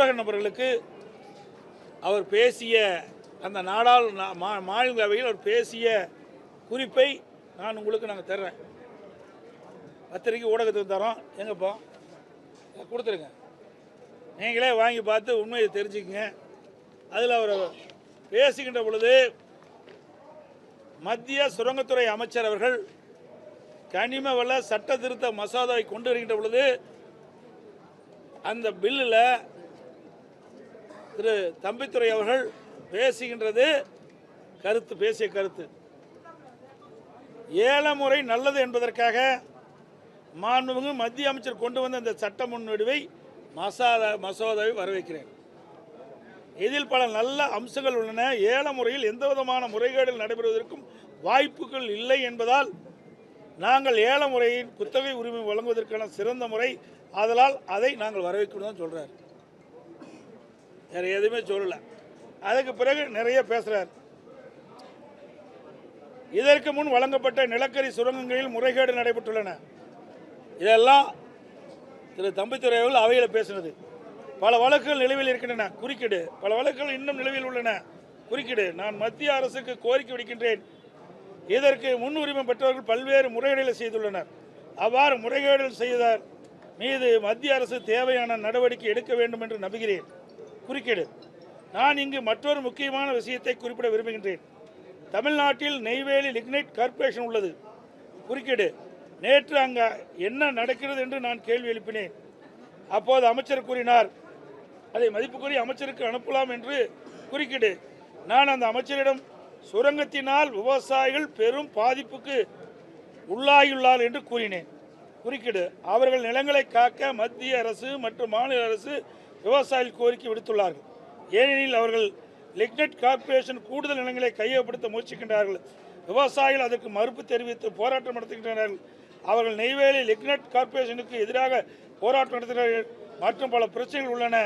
ஊடக நபர்களுக்கு அவர் பேசிய அந்த நாடாள் மா- மாநிலங்களவையில் அவர் பேசிய குறிப்பை நான் உங்களுக்கு நாங்கள் தர்றேன். பத்திரிக்கை ஊடகத்துக்கு தரோம் எங்கப்பா? கொடுத்துருங்க. நீங்களே வாங்கி பார்த்து உண்மையை தெரிஞ்சுக்கங்க. அதில் அவர் பேசுகின்ற பொழுது மத்திய சுரங்கத்துறை அமைச்சர் அவர்கள் கனிம வள சட்ட திருத்த மசோதாவை கொண்டு வருகின்ற பொழுது அந்த பில்லில் திரு தம்பித்துறை அவர்கள் பேசுகின்றது கருத்து பேசிய கருத்து. ஏல முறை நல்லது என்பதற்காக மாண்புமிகு மத்திய அமைச்சர் கொண்டு வந்த இந்த சட்ட முன்வடிவை மசாதா மசோதாவை வரவேற்கிறேன். இதில் பல நல்ல அம்சங்கள் உள்ளன. ஏல முறையில் எந்த விதமான முறைகேடுகள் நடைபெறுவதற்கும் வாய்ப்புகள் இல்லை என்பதால் நாங்கள் ஏல முறையின் குத்தகை உரிமை வழங்குவதற்கான சிறந்த முறை ஆதலால் அதை நாங்கள் வரவேற்கணும் தான் சொல்கிறார் வேற எதுவுமே சொல்லல. அதுக்கு பிறகு நிறைய பேசுறார். இதற்கு முன் வழங்கப்பட்ட நிலக்கரி சுரங்கங்களில் முறைகேடு நடைபெற்றுள்ளன. இதெல்லாம் திரு தம்பித்துறை அவர்கள் அவையில் பேசினது. பல வழக்குகள் நிலுவையில் இருக்கின்றன. குறுக்கீடு. பல வழக்குகள் இன்னும் நிலுவையில் உள்ளன. குறுக்கீடு. நான் மத்திய அரசுக்கு கோரிக்கை விடுக்கின்றேன். இதற்கு முன்னுரிமை பெற்றவர்கள் பல்வேறு முறைகேடுகளை செய்துள்ளனர். அவ்வாறு முறைகேடுகள் செய்தார் மீது மத்திய அரசு தேவையான நடவடிக்கை எடுக்க வேண்டும் என்று நம்புகிறேன். குறுக்கீடு. நான் இங்கு மற்றொரு முக்கியமான விஷயத்தை குறிப்பிட விரும்புகின்றேன். தமிழ்நாட்டில் நெய்வேலி லிக்னைட் கார்ப்பரேஷன் உள்ளது. குறுக்கீடு. நேற்று அங்கே என்ன நடக்கிறது என்று நான் கேள்வி எழுப்பினேன். அப்போது அமைச்சர் கூறினார் அதை மதிப்புக்குரிய அமைச்சருக்கு அனுப்பலாம் என்று குறுக்கீடு. நான் அந்த அமைச்சரிடம் சுரங்கத்தினால் விவசாயிகள் பெரும் பாதிப்புக்கு உள்ளாகியுள்ளார் என்று கூறினேன். குறுக்கீடு. அவர்கள் நிலங்களை காக்க மத்திய அரசு மற்றும் மாநில அரசு விவசாயிகள் கோரிக்கை விடுத்துள்ளார்கள். ஏனெனில் அவர்கள் லிக்னட் கார்ப்பரேஷன் கூடுதல் நிலங்களை கையகப்படுத்த முயற்சிக்கின்றார்கள். விவசாயிகள் அதற்கு மறுப்பு தெரிவித்து போராட்டம் நடத்துகின்றனர். அவர்கள் நெய்வேலி லிக்னட் கார்ப்பரேஷனுக்கு எதிராக போராட்டம் நடத்துகிறார்கள். மற்றும் பல பிரச்சனைகள் உள்ளன.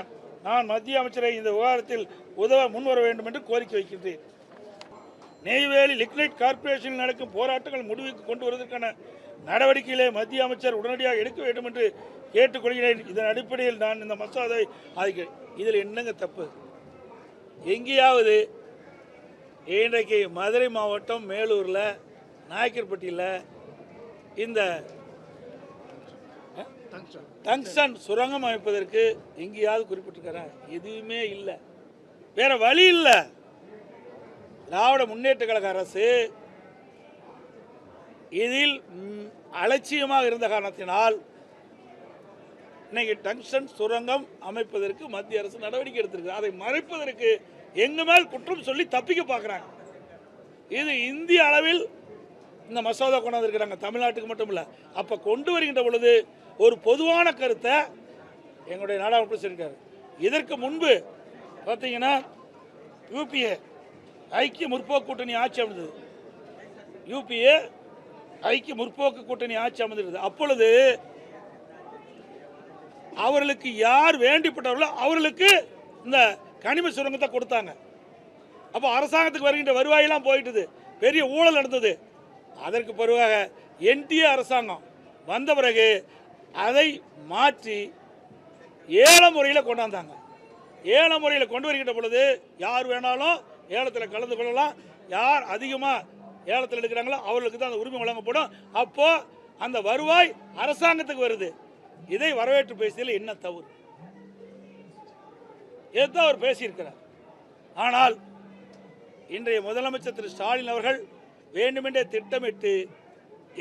நான் மத்திய அமைச்சரை இந்த விவகாரத்தில் உதவ முன்வர வேண்டும் என்று கோரிக்கை வைக்கின்றேன். நெய்வேலி லிக்னைட் கார்ப்பரேஷனில் நடக்கும் போராட்டங்கள் முடிவுக்கு கொண்டு வருவதற்கான நடவடிக்கைகளை மத்திய அமைச்சர் உடனடியாக எடுக்க வேண்டும் என்று கேட்டுக்கொள்கிறேன். இதன் அடிப்படையில் நான் இந்த மசோதாவை ஆதிக்கிறேன் இதில் என்னங்க தப்பு? எங்கேயாவது இன்றைக்கு மதுரை மாவட்டம் மேலூரில் நாயக்கர்பட்டியில் இந்த டங்ஸ்டன் சுரங்கம் அமைப்பதற்கு எங்கேயாவது குறிப்பிட்டிருக்கிறேன் எதுவுமே இல்லை. வேற வழி இல்லை. திராவிட முன்னேற்ற கழக அரசு இதில் அலட்சியமாக இருந்த காரணத்தினால் இன்னைக்கு டங்ஷன் சுரங்கம் அமைப்பதற்கு மத்திய அரசு நடவடிக்கை எடுத்திருக்கு அதை மறைப்பதற்கு எங்க மேல் குற்றம் சொல்லி தப்பிக்க பார்க்குறாங்க. இது இந்திய அளவில் இந்த மசோதா கொண்டாந்துருக்கிறாங்க. தமிழ்நாட்டுக்கு மட்டும் இல்லை அப்போ கொண்டு வருகின்ற பொழுது ஒரு பொதுவான கருத்தை எங்களுடைய நாடாளுமன்ற சொல்லியிருக்காரு. இதற்கு முன்பு பார்த்தீங்கன்னா யூபிஏ ஐக்கிய முற்போக்கு கூட்டணி ஆட்சி அமைந்தது. யூபிஏ ஐக்கிய முற்போக்கு கூட்டணி ஆட்சி அமைந்திருந்தது அப்பொழுது அவர்களுக்கு யார் வேண்டிப்பட்டவர்களோ அவர்களுக்கு இந்த கனிம சுரங்கத்தை கொடுத்தாங்க. அப்போ அரசாங்கத்துக்கு வருகின்ற வருவாயெல்லாம் போயிட்டுது. பெரிய ஊழல் நடந்தது. அதற்கு பிறகாக என்டிஏ அரசாங்கம் வந்த பிறகு அதை மாற்றி ஏல முறையில் கொண்டாந்தாங்க. ஏல முறையில் கொண்டு வருகின்ற பொழுது யார் வேணாலும் ஏலத்தில் கலந்து கொள்ளலாம். யார் அதிகமாக ஏலத்தில் எடுக்கிறாங்களோ அவர்களுக்கு தான் அந்த உரிமை வழங்கப்படும். அப்போ அந்த வருவாய் அரசாங்கத்துக்கு வருது. இதை வரவேற்று பேசியதில் என்ன தவறு? இதுதான் அவர் பேசியிருக்கிறார். ஆனால் இன்றைய முதலமைச்சர் திரு ஸ்டாலின் அவர்கள் வேண்டுமென்றே திட்டமிட்டு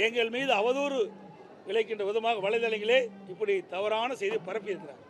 எங்கள் மீது அவதூறு விளைக்கின்ற விதமாக வலைதளங்களே இப்படி தவறான செய்தி பரப்பியிருக்கிறார்.